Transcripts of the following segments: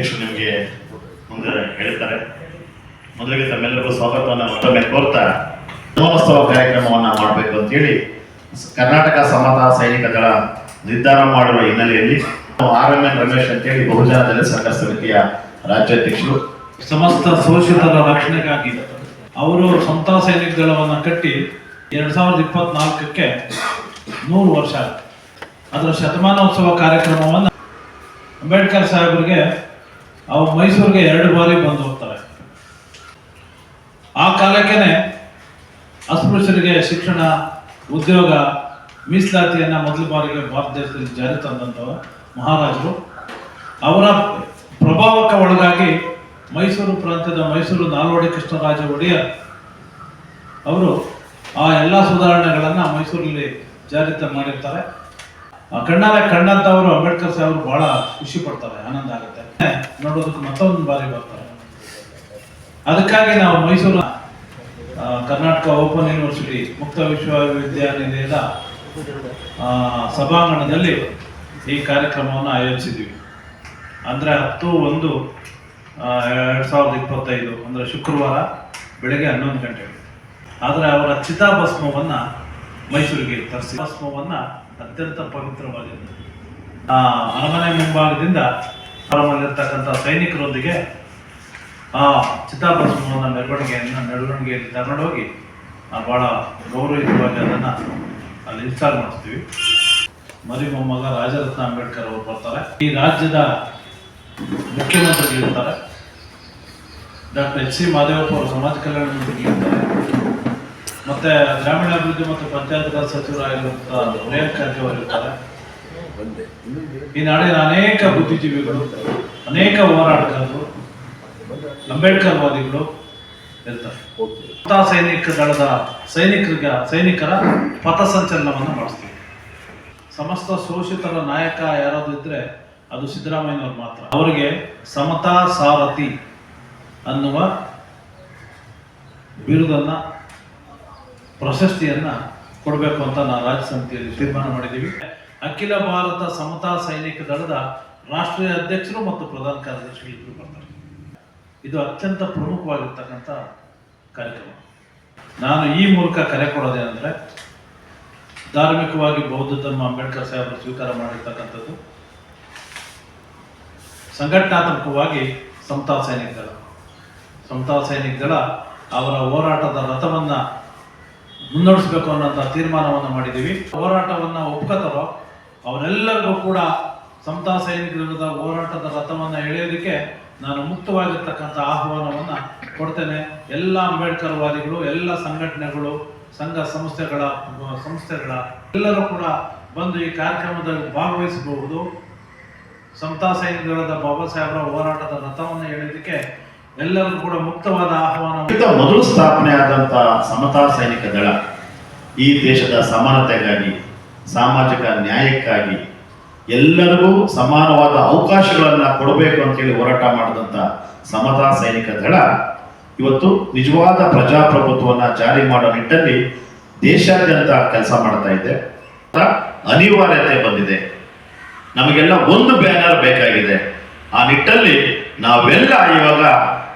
ಅಧ್ಯಕ್ಷರು ನಿಮಗೆ ಮುಂದೆ ಹೇಳ್ತಾರೆ. ಮೊದಲಿಗೆ ತಮ್ಮೆಲ್ಲರಿಗೂ ಸ್ವಾಗತವನ್ನು ಮತ್ತೊಮ್ಮೆ ಕೋರ್ತಾ ನವೋತ್ಸವ ಕಾರ್ಯಕ್ರಮವನ್ನ ಮಾಡಬೇಕು ಅಂತೇಳಿ ಕರ್ನಾಟಕ ಸಮತಾ ಸೈನಿಕ ದಳ ನಿರ್ಧಾರ ಮಾಡುವ ಹಿನ್ನೆಲೆಯಲ್ಲಿ ಆರ್ ಎಂ ಎನ್ ರಮೇಶ್ ಅಂತೇಳಿ ಬಹುಜನ ದಲಿತ ಸಂಘ ಸಮಿತಿಯ ರಾಜ್ಯಾಧ್ಯಕ್ಷರು. ಸಮಸ್ತ ಶೋಷಿತರ ರಕ್ಷಣೆಗಾಗಿ ಅವರು ಸಮತಾ ಸೈನಿಕ ದಳವನ್ನು ಕಟ್ಟಿ ಎರಡ್ ಸಾವಿರದ ಇಪ್ಪತ್ನಾಲ್ಕಕ್ಕೆ ನೂರು ವರ್ಷ ಅದರ ಶತಮಾನೋತ್ಸವ ಕಾರ್ಯಕ್ರಮವನ್ನು ಅಂಬೇಡ್ಕರ್ ಸಾಹೇಬರಿಗೆ ಅವ್ರು ಮೈಸೂರಿಗೆ ಎರಡು ಬಾರಿ ಬಂದು ಹೋಗ್ತಾರೆ ಆ ಕಾಲಕ್ಕೇನೆ ಅಸ್ಪೃಶ್ಯರಿಗೆ ಶಿಕ್ಷಣ, ಉದ್ಯೋಗ, ಮೀಸಲಾತಿಯನ್ನು ಮೊದಲ ಬಾರಿಗೆ ಭಾರತ ದೇಶದಲ್ಲಿ ಜಾರಿ ತಂದಂಥವ್ರು ಮಹಾರಾಜರು. ಅವರ ಪ್ರಭಾವಕ್ಕೆ ಒಳಗಾಗಿ ಮೈಸೂರು ಪ್ರಾಂತ್ಯದ ಮೈಸೂರು ನಾಲ್ವಡಿ ಕೃಷ್ಣರಾಜ ಒಡೆಯರ್ ಅವರು ಆ ಎಲ್ಲ ಸುಧಾರಣೆಗಳನ್ನು ಮೈಸೂರಲ್ಲಿ ಜಾರಿ ತ- ಮಾಡಿರ್ತಾರೆ. ಕಣ್ಣಾರೆ ಅವರು ಅಂಬೇಡ್ಕರ್ ಸಾಹೇಬರು ಬಹಳ ಖುಷಿ ಪಡ್ತಾರೆ, ಆನಂದ ಆಗುತ್ತೆ. ನೋಡೋದಕ್ಕೆ ಮತ್ತೊಂದು ಬಾರಿ ಬರ್ತಾರೆ. ಅದಕ್ಕಾಗಿ ನಾವು ಮೈಸೂರು ಕರ್ನಾಟಕ ಓಪನ್ ಯೂನಿವರ್ಸಿಟಿ ಮುಕ್ತ ವಿಶ್ವವಿದ್ಯಾನಿಲಯದ ಸಭಾಂಗಣದಲ್ಲಿ ಈ ಕಾರ್ಯಕ್ರಮವನ್ನು ಆಯೋಜಿಸಿದ್ವಿ ಅಂದರೆ ಹತ್ತು ಒಂದು ಎರಡು ಸಾವಿರದ ಇಪ್ಪತ್ತೈದು, ಅಂದರೆ ಶುಕ್ರವಾರ ಬೆಳಗ್ಗೆ ಹನ್ನೊಂದು ಗಂಟೆಗೆ. ಆದರೆ ಅವರ ಚಿತಾಭಸ್ಮವನ್ನು ಮೈಸೂರಿಗೆ ತರಿಸಿ. ಭಸ್ಮವನ್ನು ಅತ್ಯಂತ ಪವಿತ್ರವಾಗಿದೆ ಆ, ಅರಮನೆ ಮುಂಭಾಗದಿಂದ ಹೊರಮಲ್ಲಿರ್ತಕ್ಕಂಥ ಸೈನಿಕರೊಂದಿಗೆ ಆ ಚಿತಾಭಸ್ಮವನ್ನು ಮೆರವಣಿಗೆಯನ್ನು ಮೆರವಣಿಗೆಯಲ್ಲಿ ಆ, ಬಹಳ ಗೌರವಯುತವಾಗಿ ಅದನ್ನು ಅಲ್ಲಿ ಇನ್ಸ್ಟಾಲ್ ಮಾಡಿಸ್ತೀವಿ. ಮರಿ ಮೊಮ್ಮಗ ರಾಜರತ್ನ ಅಂಬೇಡ್ಕರ್ ಅವರು ಬರ್ತಾರೆ. ಈ ರಾಜ್ಯದ ಮುಖ್ಯಮಂತ್ರಿಗಳಿರ್ತಾರೆ. ಡಾಕ್ಟರ್ ಎಚ್ ಸಿ ಮಾದೇವಪ್ಪ ಅವರು ಸಮಾಜ ಕಲ್ಯಾಣ ಮಂತ್ರಿಗಳಿರ್ತಾರೆ ಮತ್ತೆ ಗ್ರಾಮೀಣಾಭಿವೃದ್ಧಿ ಮತ್ತು ಪಂಚಾಯತ್ ರಾಜ್ ಸಚಿವರಾಗಿರುವಂತಹ ಪ್ರಿಯಾಂಕ್ ಖರ್ಗೆ ಅವರು ಇರ್ತಾರೆ. ಈ ನಾಡಿನ ಅನೇಕ ಬುದ್ಧಿಜೀವಿಗಳು ಅನೇಕ ಹೋರಾಟಗಾರರು ಅಂಬೇಡ್ಕರ್ ವಾದಿಗಳು ಇರ್ತಾರೆ ಸೈನಿಕ ದಳದ ಸೈನಿಕರಿಗ ಸೈನಿಕರ ಪಥಸಂಚಲನವನ್ನು ಮಾಡಿಸ್ತೀವಿ. ಸಮಸ್ತ ಶೋಷಿತರ ನಾಯಕ ಯಾರಾದ್ರೂ ಇದ್ರೆ ಅದು ಸಿದ್ದರಾಮಯ್ಯನವ್ರು ಮಾತ್ರ. ಅವರಿಗೆ ಸಮತಾ ಸಾರಥಿ ಅನ್ನುವ ಬಿರುದನ್ನ ಪ್ರಶಸ್ತಿಯನ್ನ ಕೊಡಬೇಕು ಅಂತ ನಾವು ರಾಜ್ಯ ಸಮಿತಿಯಲ್ಲಿ ತೀರ್ಮಾನ ಮಾಡಿದ್ದೀವಿ. ಅಖಿಲ ಭಾರತ ಸಮತಾ ಸೈನಿಕ ದಳದ ರಾಷ್ಟ್ರೀಯ ಅಧ್ಯಕ್ಷರು ಮತ್ತು ಪ್ರಧಾನ ಕಾರ್ಯದರ್ಶಿಗಳು ಇಬ್ಬರು ಬರ್ತಾರೆ. ಇದು ಅತ್ಯಂತ ಪ್ರಮುಖವಾಗಿರ್ತಕ್ಕಂಥ ಕಾರ್ಯಕ್ರಮ. ನಾನು ಈ ಮೂಲಕ ಕರೆ ಕೊಡೋದೇನೆಂದರೆ ಧಾರ್ಮಿಕವಾಗಿ ಬೌದ್ಧ ಧರ್ಮ ಅಂಬೇಡ್ಕರ್ ಸಾಹೇಬರು ಸ್ವೀಕಾರ ಮಾಡಿರ್ತಕ್ಕಂಥದ್ದು ಸಂಘಟನಾತ್ಮಕವಾಗಿ ಸಮತಾ ಸೈನಿಕ ದಳ. ಸಮತಾ ಸೈನಿಕ ದಳ ಅವರ ಹೋರಾಟದ ರಥವನ್ನ ಮುನ್ನಡೆಸಬೇಕು ಅನ್ನೋಂಥ ತೀರ್ಮಾನವನ್ನು ಮಾಡಿದ್ದೀವಿ. ಹೋರಾಟವನ್ನ ಒಪ್ಕೋತಾರೋ, ಅವರೆಲ್ಲರಿಗೂ ಕೂಡ ಸಮತಾ ಸೈನಿಕರ ಹೋರಾಟದ ರಥವನ್ನು ಎಳೆಯೋದಕ್ಕೆ ನಾನು ಮುಕ್ತವಾಗಿರ್ತಕ್ಕಂಥ ಆಹ್ವಾನವನ್ನ ಕೊಡ್ತೇನೆ. ಎಲ್ಲ ಅಂಬೇಡ್ಕರ್ ವಾದಿಗಳು, ಎಲ್ಲ ಸಂಘಟನೆಗಳು, ಸಂಘ ಸಂಸ್ಥೆಗಳ ಸಂಸ್ಥೆಗಳ ಎಲ್ಲರೂ ಕೂಡ ಬಂದು ಈ ಕಾರ್ಯಕ್ರಮದಲ್ಲಿ ಭಾಗವಹಿಸಬಹುದು. ಸಮತಾ ಸೈನಿಕರಾದ ಬಾಬಾ ಸಾಹೇಬರ ಹೋರಾಟದ ರಥವನ್ನು ಎಳೆಯೋದಕ್ಕೆ ಎಲ್ಲರಿಗೂ ಕೂಡ ಮುಕ್ತವಾದ ಆಹ್ವಾನ. ಮೊದಲು ಸ್ಥಾಪನೆ ಆದಂತಹ ಸಮತಾ ಸೈನಿಕ ದಳ ಈ ದೇಶದ ಸಮಾನತೆಗಾಗಿ, ಸಾಮಾಜಿಕ ನ್ಯಾಯಕ್ಕಾಗಿ ಎಲ್ಲರಿಗೂ ಸಮಾನವಾದ ಅವಕಾಶಗಳನ್ನು ಕೊಡಬೇಕು ಅಂತೇಳಿ ಹೋರಾಟ ಮಾಡಿದಂತ ಸಮತಾ ಸೈನಿಕ ದಳ ಇವತ್ತು ನಿಜವಾದ ಪ್ರಜಾಪ್ರಭುತ್ವವನ್ನ ಜಾರಿ ಮಾಡೋ ನಿಟ್ಟಲ್ಲಿ ದೇಶಾದ್ಯಂತ ಕೆಲಸ ಮಾಡ್ತಾ ಇದೆ. ಅನಿವಾರ್ಯತೆ ಬಂದಿದೆ. ನಮಗೆಲ್ಲ ಒಂದು ಬ್ಯಾನರ್ ಬೇಕಾಗಿದೆ. ಆ ನಿಟ್ಟಲ್ಲಿ ನಾವೆಲ್ಲ ಇವಾಗ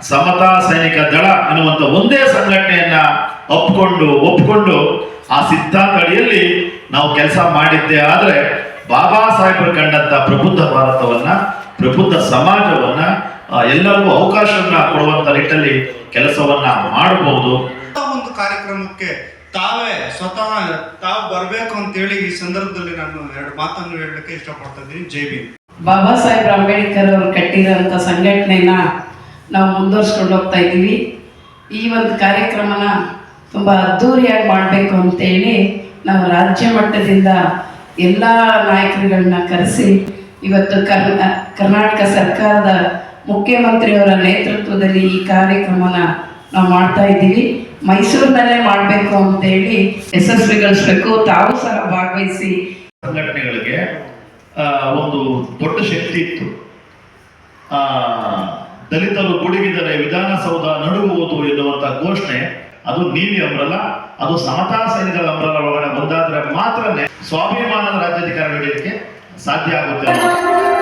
ಸಮತಾ ಸೈನಿಕ ದಳ ಅನ್ನುವಂತ ಒಂದೇ ಸಂಘಟನೆಯನ್ನ ಒಪ್ಕೊಂಡು ಒಪ್ಕೊಂಡು ಆ ಸಿದ್ಧಾಂತ ಅಡಿಯಲ್ಲಿ ನಾವು ಕೆಲಸ ಮಾಡಿದ್ದೆ ಆದರೆ ಬಾಬಾ ಸಾಹೇಬರು ಕಂಡಂತ ಪ್ರಬುದ್ಧ ಭಾರತವನ್ನ ಪ್ರಬುದ್ಧ ಸಮಾಜವನ್ನ ಎಲ್ಲರಿಗೂ ಅವಕಾಶವನ್ನ ಕೊಡುವಂತ ನಿಟ್ಟಲ್ಲಿ ಕೆಲಸವನ್ನ ಮಾಡಬಹುದು. ಒಂದು ಕಾರ್ಯಕ್ರಮಕ್ಕೆ ತಾವೇ ಸ್ವತಃ ತಾವು ಬರಬೇಕು ಅಂತೇಳಿ ಈ ಸಂದರ್ಭದಲ್ಲಿ ನಾನು ಎರಡು ಮಾತನ್ನು ಹೇಳಕ್ಕೆ ಇಷ್ಟಪಡ್ತಾ ಇದ್ದೀನಿ. ಜೈ ಭೀಮ್. ಬಾಬಾ ಸಾಹೇಬ್ ಅಂಬೇಡ್ಕರ್ ಅವರು ಕಟ್ಟಿರೋಂಥ ಸಂಘಟನೆನ ನಾವು ಮುಂದುವರ್ಸ್ಕೊಂಡು ಹೋಗ್ತಾ ಇದ್ದೀವಿ. ಈ ಒಂದು ಕಾರ್ಯಕ್ರಮನ ತುಂಬ ಅದ್ಧೂರಿಯಾಗಿ ಮಾಡಬೇಕು ಅಂತೇಳಿ ನಾವು ರಾಜ್ಯ ಮಟ್ಟದಿಂದ ಎಲ್ಲ ನಾಯಕರುಗಳನ್ನ ಕರೆಸಿ, ಇವತ್ತು ಕರ್ನ ಕರ್ನಾಟಕ ಸರ್ಕಾರದ ಮುಖ್ಯಮಂತ್ರಿಯವರ ನೇತೃತ್ವದಲ್ಲಿ ಈ ಕಾರ್ಯಕ್ರಮನ ನಾವು ಮಾಡ್ತಾ ಇದ್ದೀವಿ. ಮೈಸೂರಿನಲ್ಲೇ ಮಾಡಬೇಕು ಅಂತೇಳಿ ಯಶಸ್ವಿಗೊಳಿಸ್ಬೇಕು ತಾವು ಸಹ ಭಾಗವಹಿಸಿ. ಸಂಘಟನೆಗಳಿಗೆ ಒಂದು ದೊಡ್ಡ ಶಕ್ತಿ ಇತ್ತು. ದಲಿತರು ಗುಡುಗಿದರೆ ವಿಧಾನಸೌಧ ನಡುಗುವುದು ಎನ್ನುವಂತ ಘೋಷಣೆ, ಅದು ನೀಲಿ ಅಂಬ್ರಲ್ಲ ಅದು ಸಮತಾ ಸೈನಿಕರ ಅಂಬ್ರಲ್ಲ ಒಳಗಡೆ ಬಂದಾದ್ರೆ ಮಾತ್ರನೇ ಸ್ವಾಭಿಮಾನದ ರಾಜ್ಯಾಧಿಕಾರ ನೀಡಲಿಕ್ಕೆ ಸಾಧ್ಯ ಆಗುತ್ತೆ